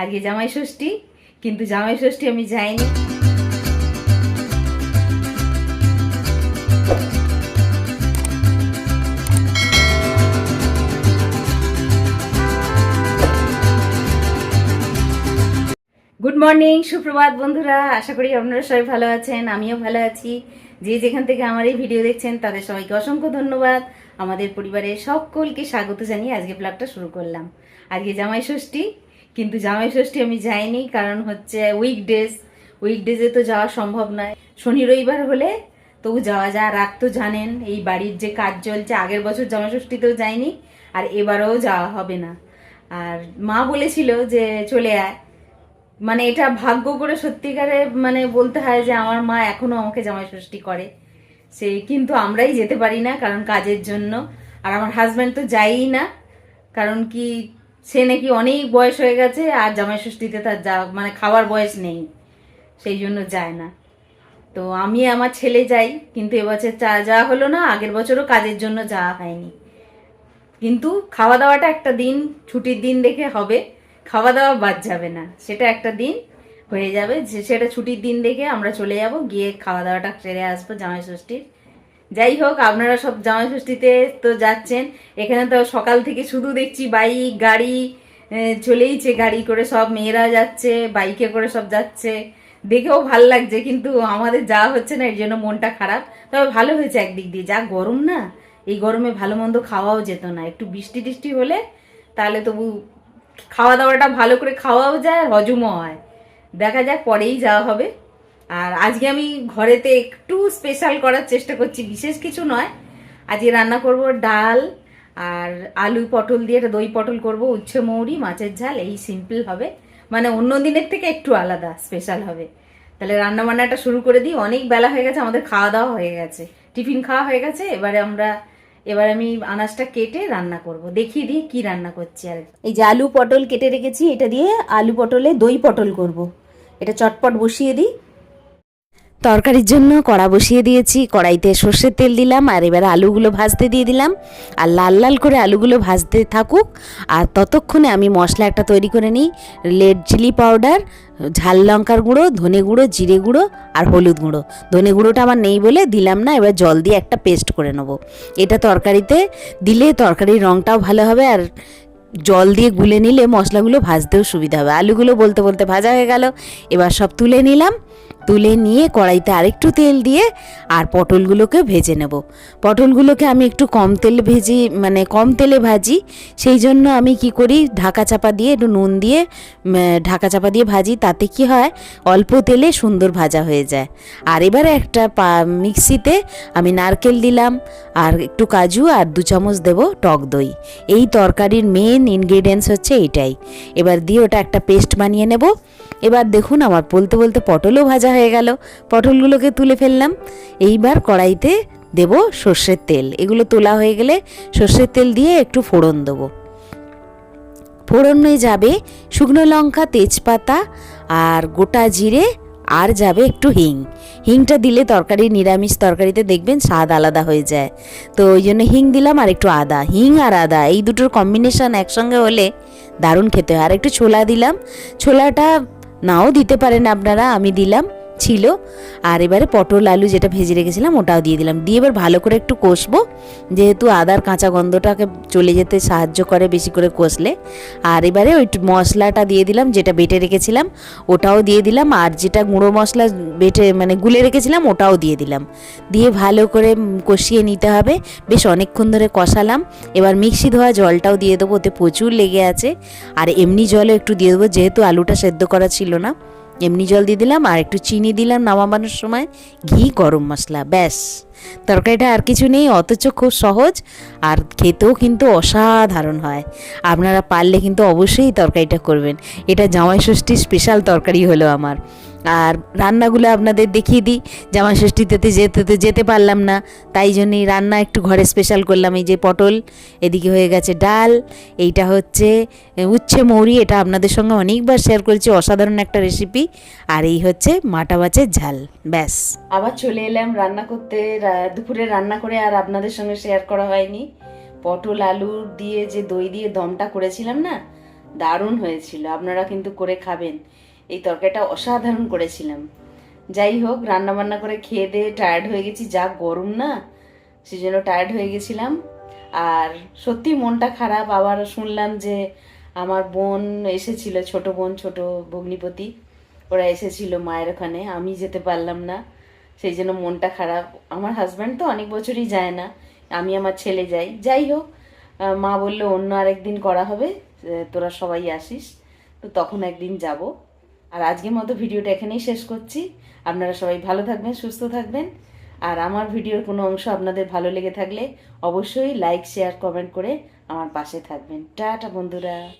আজকে জামাই ষষ্ঠী, কিন্তু জামাই ষষ্ঠী আমি যাইনি। গুড মর্নিং সুপ্রভাত বন্ধুরা, আশা করি আপনারা সবাই ভালো আছেন, আমিও ভালো আছি। যে যেখান থেকে আমার এই ভিডিও দেখছেন, তাদের সবাইকে অসংখ্য ধন্যবাদ। আমাদের পরিবারের সকলকে স্বাগত জানিয়ে আজকে ব্লগটা শুরু করলাম। আজকে জামাই ষষ্ঠী কিন্তু জামাই ষষ্ঠী আমি যাইনি, কারণ হচ্ছে উইকডেজ উইকডেজে তো যাওয়া সম্ভব নয়। শনি রবিবার হলে তবু যাওয়া যায় রাত তো জানেন, এই বাড়ির যে কাজ চলছে, আগের বছর জামাই ষষ্ঠীতেও যাইনি, আর এবারেও যাওয়া হবে না। আর মা বলেছিল যে চলে আয়। মানে এটা ভাগ্য করে সত্যিকারে মানে বলতে হয় যে আমার মা এখনও আমাকে জামাই ষষ্ঠী করে। সেই কিন্তু আমরাই যেতে পারি না, কারণ কাজের জন্য। আর আমার হাজব্যান্ড তো যায়ই না, কারণ কি সে নাকি অনেক বয়স হয়ে গেছে আর জামাই ষষ্ঠীতে তার যা মানে খাওয়ার বয়স নেই, সেই জন্য যায় না। তো আমি আমার ছেলে যাই, কিন্তু এবছর চা, যাওয়া হলো না, আগের বছরও কাজের জন্য যাওয়া হয়নি। কিন্তু খাওয়া দাওয়াটা একটা দিন, ছুটির দিন দেখে হবে খাওয়া দাওয়া বাদ যাবে না, সেটা একটা দিন হয়ে যাবে সেটা ছুটির দিন দেখে আমরা চলে যাব, গিয়ে খাওয়া দাওয়াটা সেরে আসব জামাই ষষ্ঠীর। যাই হোক, আপনারা সব জামাই ষষ্ঠীতে তো যাচ্ছেন। এখানে তো সকাল থেকে শুধু দেখছি বাইক, গাড়ি চলেইছে গাড়ি করে সব মেয়েরা যাচ্ছে, বাইকে করে সব যাচ্ছে। দেখেও ভালো লাগছে, কিন্তু আমাদের যাওয়া হচ্ছে না, এর জন্য মনটা খারাপ। তবে ভালো হয়েছে একদিক দিয়ে। যা গরম না, এই গরমে ভালো মন্দ খাওয়াও যেত না। একটু বৃষ্টি টিষ্টি হলে তাহলে তবু খাওয়া দাওয়াটা ভালো করে খাওয়াও যায় হজমও হয়। দেখা যাক পরেই যাওয়া হবে। আর আজকে আমি ঘরেতে একটু স্পেশাল করার চেষ্টা করছি, বিশেষ কিছু নয়। আজকে রান্না করব ডাল আর আলু পটল দিয়ে একটা দই পটল করব, উচ্ছে মৌরি, মাছের ঝাল, এই সিম্পল হবে। মানে অন্য দিনের থেকে একটু আলাদা স্পেশাল হবে। তাহলে রান্না বান্নাটা শুরু করে দিই। অনেক বেলা হয়ে গেছে, আমাদের খাওয়া দাওয়া হয়ে গেছে। টিফিন খাওয়া হয়ে গেছে, এবারে আমরা, এবার আমি আনাজটা কেটে রান্না করব। দেখিয়ে দিই কি রান্না করছি আর এই যে আলু পটল কেটে রেখেছি, এটা দিয়ে আলু পটলে দই পটল করব। এটা চটপট বসিয়ে দিই। তরকারির জন্য কড়া বসিয়ে দিয়েছি। কড়াইতে সর্ষের তেল দিলাম আর এবার আলুগুলো ভাজতে দিয়ে দিলাম। আর লাল লাল করে আলুগুলো ভাজতে থাকুক। আর ততক্ষণে আমি মশলা একটা তৈরি করে নিই। রেড চিলি পাউডার, ঝাল লঙ্কার গুঁড়ো, ধনে গুঁড়ো, জিরে গুঁড়ো আর হলুদ গুঁড়ো। ধনে গুঁড়োটা আমার নেই বলে দিলাম না, এবার জল দিয়ে একটা পেস্ট করে নেব। এটা তরকারিতে দিলে তরকারির রঙটাও ভালো হবে আর জল দিয়ে গুলে নিলে মশলাগুলো ভাজতেও সুবিধা হবে। আলুগুলো বলতে বলতে ভাজা হয়ে গেল। এবার সব তুলে নিলাম। তুলে নিয়ে কড়াইতে আরেকটু তেল দিয়ে আর পটলগুলোকে ভেজে নেব। পটলগুলোকে আমি একটু কম তেলে ভেজি মানে কম তেলে ভাজি, সেই জন্য আমি কি করি, ঢাকা চাপা দিয়ে একটু নুন দিয়ে ঢাকা চাপা দিয়ে ভাজি, তাতে কি হয়, অল্প তেলে সুন্দর ভাজা হয়ে যায়। আর এবারে একটা মিক্সিতে আমি নারকেল দিলাম, আর একটু কাজু আর দু চামচ দেব টক দই। এই তরকারির মেন ইনগ্রেডিয়েন্টস হচ্ছে এটাই। এবার দিয়ে ওটা একটা পেস্ট বানিয়ে নেব। এবার দেখুন, আমার বলতে বলতে পটলও ভাজা হয়ে গেল। পটলগুলোকে তুলে ফেললাম। এইবার কড়াইতে দেব সর্ষের তেল। এগুলো তোলা হয়ে গেলে সর্ষের তেল দিয়ে একটু ফোড়ন দেবো। ফোড়নে যাবে শুকনো লঙ্কা, তেজপাতা আর গোটা জিরে আর যাবে একটু হিং। হিংটা দিলে তরকারি, নিরামিষ তরকারিতে দেখবেন স্বাদ আলাদা হয়ে যায়। তো ওই জন্য হিং দিলাম আর একটু আদা। হিং আর আদা, এই দুটোর কম্বিনেশন একসঙ্গে হলে দারুণ খেতে হয়। আর একটু ছোলা দিলাম। ছোলাটা নাও দিতে পারেন আপনারা, আমি দিলাম। ছিল। আর এবারে পটল, আলু যেটা ভেজে রেখেছিলাম, ওটাও দিয়ে দিলাম। দিয়ে এবার ভালো করে একটু কষবো। যেহেতু আদার কাঁচা গন্ধটাকে চলে যেতে সাহায্য করে বেশি করে কষলে। আর এবারে ওই মশলাটা দিয়ে দিলাম, যেটা বেটে রেখেছিলাম, ওটাও দিয়ে দিলাম। আর যেটা গুঁড়ো মশলা বেটে মানে গুলে রেখেছিলাম, ওটাও দিয়ে দিলাম। দিয়ে ভালো করে কষিয়ে নিতে হবে। বেশ অনেকক্ষণ ধরে কষালাম। এবার মিক্সি ধোয়া জলটাও দিয়ে দেবো, ওতে প্রচুর লেগে আছে। আর এমনি জলও একটু দিয়ে দেবো, যেহেতু আলুটা সেদ্ধ করা ছিল না। এমনি জল দিয়ে দিলাম, আর একটু চিনি দিলাম নামাবানোর সময়। ঘি, গরম মশলা, ব্যাস। তরকারিটা আর কিছু নেই, অথচ খুব সহজ, আর খেতেও কিন্তু অসাধারণ হয়। আপনারা পারলে কিন্তু অবশ্যই তরকারিটা করবেন। এটা জামাই ষষ্ঠীর স্পেশাল তরকারি হলো আমার। আর রান্নাগুলো আপনাদের দেখিয়ে দিই। জামাই ষষ্ঠীতে যেতে যেতে পারলাম না, তাই জন্যই রান্না একটু ঘরে স্পেশাল করলাম। এই যে পটল, এদিকে হয়ে গেছে ডাল, এইটা হচ্ছে উচ্ছে মৌরি, এটা আপনাদের সঙ্গে অনেকবার শেয়ার করেছি, অসাধারণ একটা রেসিপি আর এই হচ্ছে মাটা মাছের ঝাল, ব্যাস। আবার চলে এলাম রান্না করতে দুপুরে রান্না করে আর আপনাদের সঙ্গে শেয়ার করা হয়নি। পটল, আলু দিয়ে যে দই দিয়ে দমটা করেছিলাম না, দারুণ হয়েছিল, আপনারা কিন্তু করে খাবেন। এই তরকারিটা অসাধারণ করেছিলাম। যাই হোক রান্না বান্না করে খেয়ে দিয়ে টায়ার্ড হয়ে গেছি, যা গরম না সেই জন্য টায়ার্ড হয়ে গেছিলাম। আর সত্যি মনটা খারাপ, আবার শুনলাম যে আমার বোন এসেছিল, ছোট বোন, ছোট ভগ্নিপতি, ওরা এসেছিল মায়ের ওখানে, আমি যেতে পারলাম না, সেই জন্য মনটা খারাপ। আমার হাজব্যান্ড তো অনেক বছরই যায় না, আমি আমার ছেলে যাই। যাই হোক মা বলল অন্য আরেকদিন করা হবে তোরা সবাই আসিস, তো তখন একদিন যাব। আর আজকের মতো ভিডিওটা এখানেই শেষ করছি। আপনারা সবাই ভালো থাকবেন, সুস্থ থাকবেন। আর আমার ভিডিওর কোনো অংশ আপনাদের ভালো লেগে থাকলে অবশ্যই লাইক শেয়ার কমেন্ট করে আমার পাশে থাকবেন। টাটা বন্ধুরা।